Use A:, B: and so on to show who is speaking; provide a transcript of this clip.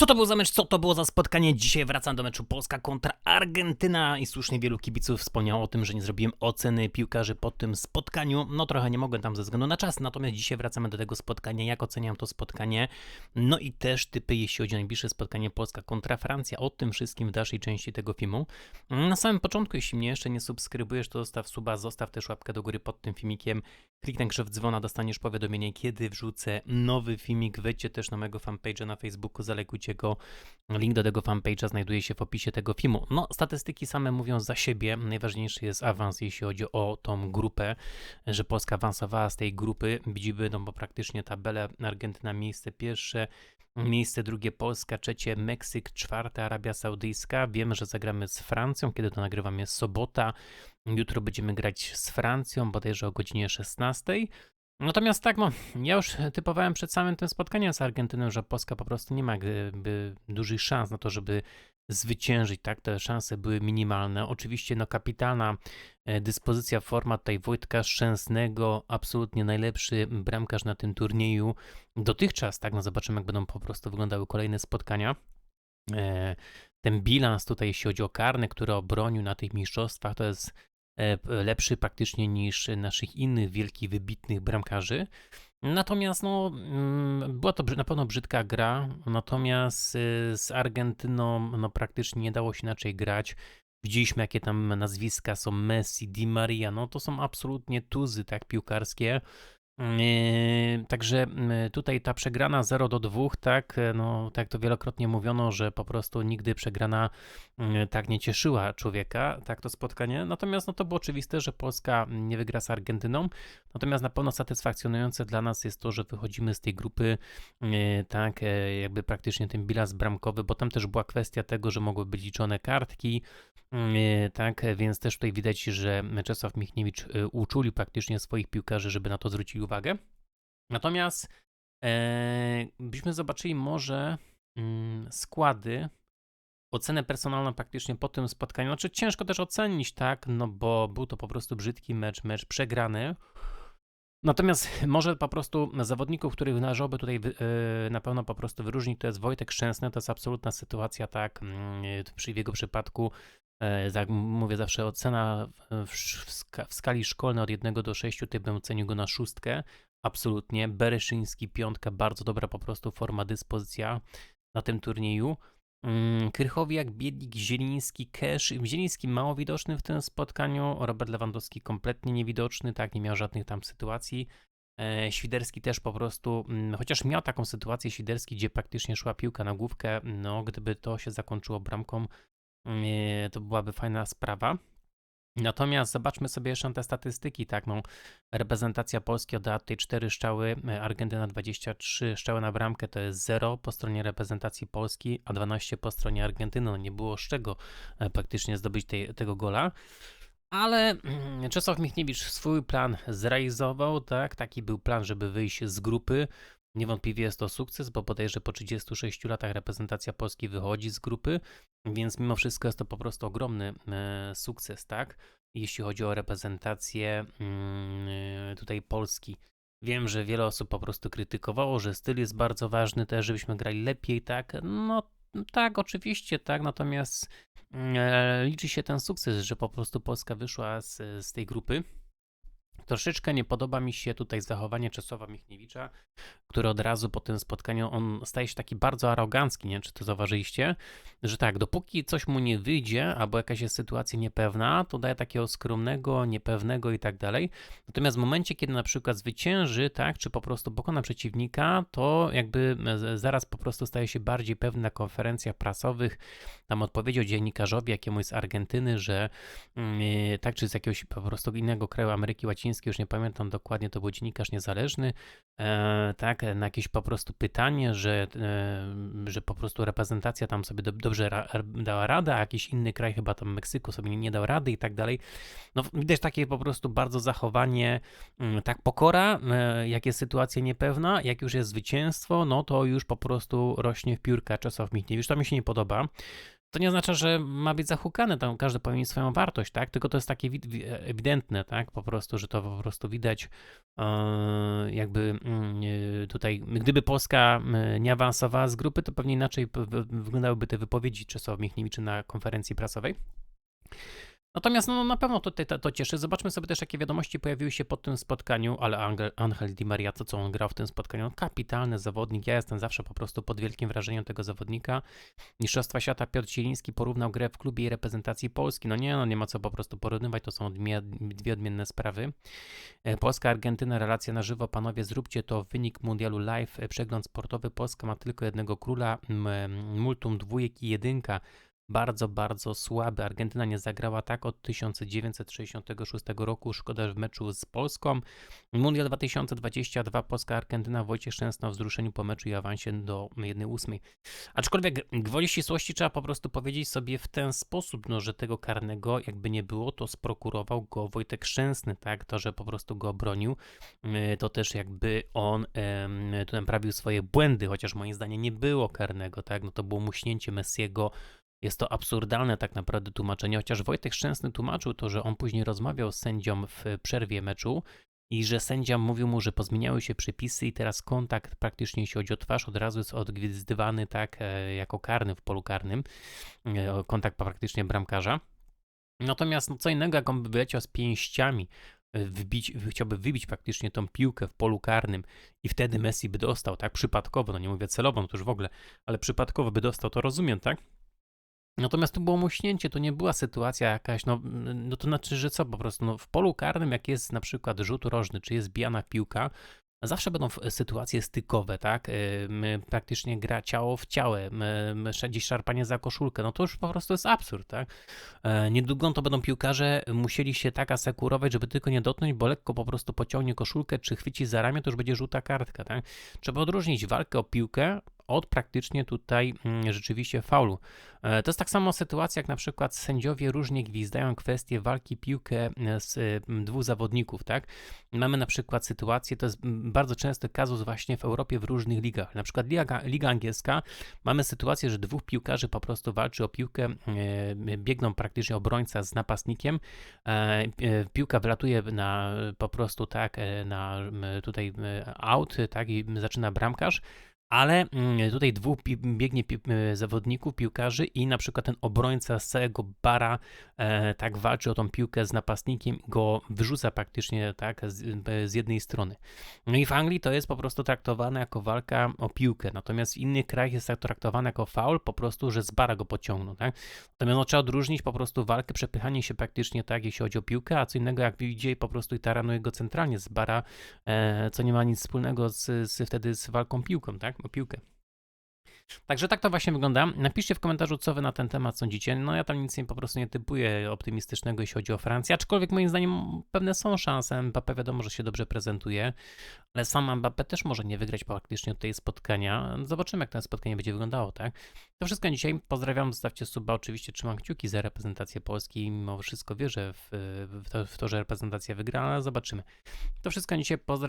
A: Co to był za mecz? Co to było za spotkanie? Dzisiaj wracam do meczu Polska kontra Argentyna i słusznie wielu kibiców wspomniało o tym, że nie zrobiłem oceny piłkarzy po tym spotkaniu. No trochę nie mogłem tam ze względu na czas, natomiast dzisiaj wracamy do tego spotkania, jak oceniam to spotkanie. No i też typy, jeśli chodzi o najbliższe spotkanie Polska kontra Francja. O tym wszystkim w dalszej części tego filmu. Na samym początku, jeśli mnie jeszcze nie subskrybujesz, to zostaw suba, zostaw też łapkę do góry pod tym filmikiem. Kliknij krzew dzwona, dostaniesz powiadomienie, kiedy wrzucę nowy filmik. Wejdźcie też na mojego fanpage'a na Facebooku, zalekujcie go. Link do tego fanpage'a znajduje się w opisie tego filmu. No, statystyki same mówią za siebie. Najważniejszy jest awans, jeśli chodzi o tą grupę, że Polska awansowała z tej grupy. Widzimy, no bo praktycznie tabelę Argentyna miejsce pierwsze, Miejsce drugie Polska, trzecie Meksyk, czwarte Arabia Saudyjska. Wiemy, że zagramy z Francją, kiedy to nagrywam jest sobota. Jutro będziemy grać z Francją, bodajże o godzinie 16. Natomiast tak, no, ja już typowałem przed samym tym spotkaniem z Argentyną, że Polska po prostu nie ma jakby dużych szans na to, żeby zwyciężyć, tak? Te szanse były minimalne. Oczywiście, no, kapitalna e, dyspozycja, forma tutaj Wojtka Szczęsnego, absolutnie najlepszy bramkarz na tym turnieju dotychczas, tak? No, zobaczymy, jak będą po prostu wyglądały kolejne spotkania. E, ten bilans tutaj, jeśli chodzi o karne, który obronił na tych mistrzostwach, to jest lepszy praktycznie niż naszych innych wielkich, wybitnych bramkarzy. Natomiast no, mm, była to na pewno brzydka gra, natomiast y, z Argentyną no, praktycznie nie dało się inaczej grać. Widzieliśmy, jakie tam nazwiska są Messi, Di Maria, no to są absolutnie tuzy tak piłkarskie. Yy, także yy, tutaj ta przegrana 0 do 2, tak, yy, no, tak to wielokrotnie mówiono, że po prostu nigdy przegrana tak nie cieszyła człowieka, tak to spotkanie. Natomiast no, to było oczywiste, że Polska nie wygra z Argentyną. Natomiast na pewno satysfakcjonujące dla nas jest to, że wychodzimy z tej grupy, tak, jakby praktycznie ten bilans bramkowy, bo tam też była kwestia tego, że mogły być liczone kartki, tak, więc też tutaj widać, że Czesław Michniewicz uczuli praktycznie swoich piłkarzy, żeby na to zwrócić uwagę. Natomiast e, byśmy zobaczyli może mm, składy, ocenę personalną praktycznie po tym spotkaniu. Znaczy ciężko też ocenić, tak, no bo był to po prostu brzydki mecz, mecz przegrany. Natomiast może po prostu zawodników, których należałoby tutaj yy, na pewno po prostu wyróżnić, to jest Wojtek Szczęsny, to jest absolutna sytuacja, tak, yy, przy jego przypadku tak mówię zawsze ocena w, skali szkolnej od 1 do 6, ty bym ocenił go na szóstkę. Absolutnie. Bereszyński, piątka, bardzo dobra po prostu forma, dyspozycja na tym turnieju. Mm, Krychowiak, Biednik, Zieliński, Kesz. Zieliński mało widoczny w tym spotkaniu, Robert Lewandowski kompletnie niewidoczny, tak, nie miał żadnych tam sytuacji. E, Świderski też po prostu, mm, chociaż miał taką sytuację Świderski, gdzie praktycznie szła piłka na główkę, no gdyby to się zakończyło bramką, to byłaby fajna sprawa. Natomiast zobaczmy sobie jeszcze te statystyki, tak, no, reprezentacja Polski oddała tutaj 4 szczały, e, Argentyna 23 szczały na bramkę, to jest 0 po stronie reprezentacji Polski, a 12 po stronie Argentyny, no nie było z czego e, praktycznie zdobyć tej, tego gola. Ale mm, Czesław Michniewicz swój plan zrealizował, tak, taki był plan, żeby wyjść z grupy, Niewątpliwie jest to sukces, bo bodajże po 36 latach reprezentacja Polski wychodzi z grupy, więc mimo wszystko jest to po prostu ogromny e, sukces, tak? Jeśli chodzi o reprezentację mm, tutaj Polski. Wiem, że wiele osób po prostu krytykowało, że styl jest bardzo ważny też, żebyśmy grali lepiej, tak? No tak, oczywiście, tak, natomiast e, liczy się ten sukces, że po prostu Polska wyszła z, z tej grupy. Troszeczkę nie podoba mi się tutaj zachowanie Czesława Michniewicza, który od razu po tym spotkaniu, on staje się taki bardzo arogancki, nie wiem, czy to zauważyliście, że tak, dopóki coś mu nie wyjdzie, albo jakaś jest sytuacja niepewna, to daje takiego skromnego, niepewnego i tak dalej. Natomiast w momencie, kiedy na przykład zwycięży, tak, czy po prostu pokona przeciwnika, to jakby zaraz po prostu staje się bardziej pewny na konferencjach prasowych, tam odpowiedział dziennikarzowi jakiemuś z Argentyny, że yy, tak, czy z jakiegoś po prostu innego kraju Ameryki Łacińskiej, już nie pamiętam dokładnie, to był dziennikarz niezależny, e, tak, na jakieś po prostu pytanie, że, e, że po prostu reprezentacja tam sobie do, dobrze ra, dała radę, a jakiś inny kraj, chyba tam Meksyku sobie nie, dał rady i tak dalej. No widać takie po prostu bardzo zachowanie, mm, tak pokora, e, jak jest sytuacja niepewna, jak już jest zwycięstwo, no to już po prostu rośnie w piórka Czesław Michniewicz, to mi się nie podoba. To nie oznacza, że ma być zahukane, tam każdy powinien mieć swoją wartość, tak? Tylko to jest takie wid- wi- ewidentne, tak? Po prostu, że to po prostu widać e, jakby mm, e, tutaj, gdyby Polska nie awansowała z grupy, to pewnie inaczej wyglądałyby te wypowiedzi Czesława Michniewiczy na konferencji prasowej. Natomiast no, na pewno to, to, to cieszy. Zobaczmy sobie też, jakie wiadomości pojawiły się po tym spotkaniu, ale Angel, Angel Di Maria, to co on grał w tym spotkaniu, kapitalny zawodnik. Ja jestem zawsze po prostu pod wielkim wrażeniem tego zawodnika. Mistrzostwa Świata Piotr Zieliński porównał grę w klubie i reprezentacji Polski. No nie, no nie ma co po prostu porównywać, to są dwie odmienne sprawy. E, Polska, Argentyna, relacja na żywo. Panowie, zróbcie to wynik mundialu live, e, przegląd sportowy. Polska ma tylko jednego króla, m, multum dwójek i jedynka bardzo, bardzo słaby. Argentyna nie zagrała tak od 1966 roku. Szkoda, że w meczu z Polską. Mundial 2022 Polska-Argentyna. Wojciech Szczęsna w wzruszeniu po meczu i awansie do 1-8. Aczkolwiek gwoli ścisłości trzeba po prostu powiedzieć sobie w ten sposób, no, że tego karnego jakby nie było, to sprokurował go Wojtek Szczęsny, tak? To, że po prostu go obronił, yy, to też jakby on tu naprawił swoje błędy, chociaż moim zdaniem nie było karnego, tak? No to było muśnięcie Messiego jest to absurdalne tak naprawdę tłumaczenie, chociaż Wojtek Szczęsny tłumaczył to, że on później rozmawiał z sędzią w przerwie meczu i że sędzia mówił mu, że pozmieniały się przepisy i teraz kontakt praktycznie, jeśli chodzi o twarz, od razu jest odgwizdywany tak e, jako karny w polu karnym, e, kontakt praktycznie bramkarza. Natomiast no, co innego, jak on by wyleciał z pięściami, e, wbić, chciałby wybić praktycznie tą piłkę w polu karnym i wtedy Messi by dostał, tak, przypadkowo, no nie mówię celowo, no to już w ogóle, ale przypadkowo by dostał, to rozumiem, tak? Natomiast to było muśnięcie, to nie była sytuacja jakaś, no, no to znaczy, że co po prostu, no w polu karnym, jak jest na przykład rzut rożny, czy jest bijana piłka, zawsze będą w- sytuacje stykowe, tak? Ym, praktycznie gra ciało w ciało, ym, gdzieś szarpanie za koszulkę, no to już po prostu jest absurd, tak? E, Niedługo to będą piłkarze musieli się tak asekurować, żeby tylko nie dotknąć, bo lekko po prostu pociągnie koszulkę, czy chwyci za ramię, to już będzie żółta kartka, tak? Trzeba odróżnić walkę o piłkę od praktycznie tutaj mm, rzeczywiście faulu. E, To jest tak samo sytuacja, jak na przykład sędziowie różnie gwizdają kwestię walki piłkę e, z mm, dwóch zawodników, tak? Mamy na przykład sytuację, to jest bardzo częsty kazus właśnie w Europie w różnych ligach. Na przykład Liga, Liga Angielska, mamy sytuację, że dwóch piłkarzy po prostu walczy o piłkę, e, biegną praktycznie obrońca z napastnikiem, e, e, piłka wylatuje na po prostu tak, e, na tutaj out, tak, i zaczyna bramkarz, ale mm, tutaj dwóch biegnie e, zawodników, piłkarzy i na przykład ten obrońca z całego bara e, tak walczy o tą piłkę z napastnikiem go wyrzuca praktycznie tak z, e, z jednej strony. No i w Anglii to jest po prostu traktowane jako walka o piłkę, natomiast w innych krajach jest tak traktowane jako faul, po prostu, że z bara go pociągną, tak? Natomiast no, trzeba odróżnić po prostu walkę, przepychanie się praktycznie tak, jeśli chodzi o piłkę, a co innego jak idzie po prostu i taranuje go centralnie z bara, e, co nie ma nic wspólnego z, z wtedy z walką piłką, tak? O piłkę. Także tak to właśnie wygląda. Napiszcie w komentarzu, co wy na ten temat sądzicie. No ja tam nic nie, po prostu nie typuję optymistycznego, jeśli chodzi o Francję, aczkolwiek moim zdaniem pewne są szanse. Mbappé wiadomo, że się dobrze prezentuje, ale sam Mbappé też może nie wygrać praktycznie od tej spotkania. Zobaczymy, jak to spotkanie będzie wyglądało, tak? To wszystko dzisiaj. Pozdrawiam, zostawcie suba. Oczywiście trzymam kciuki za reprezentację Polski. Mimo wszystko wierzę w, w, to, w to, że reprezentacja wygra, ale zobaczymy. To wszystko dzisiaj. Pozdrawiam.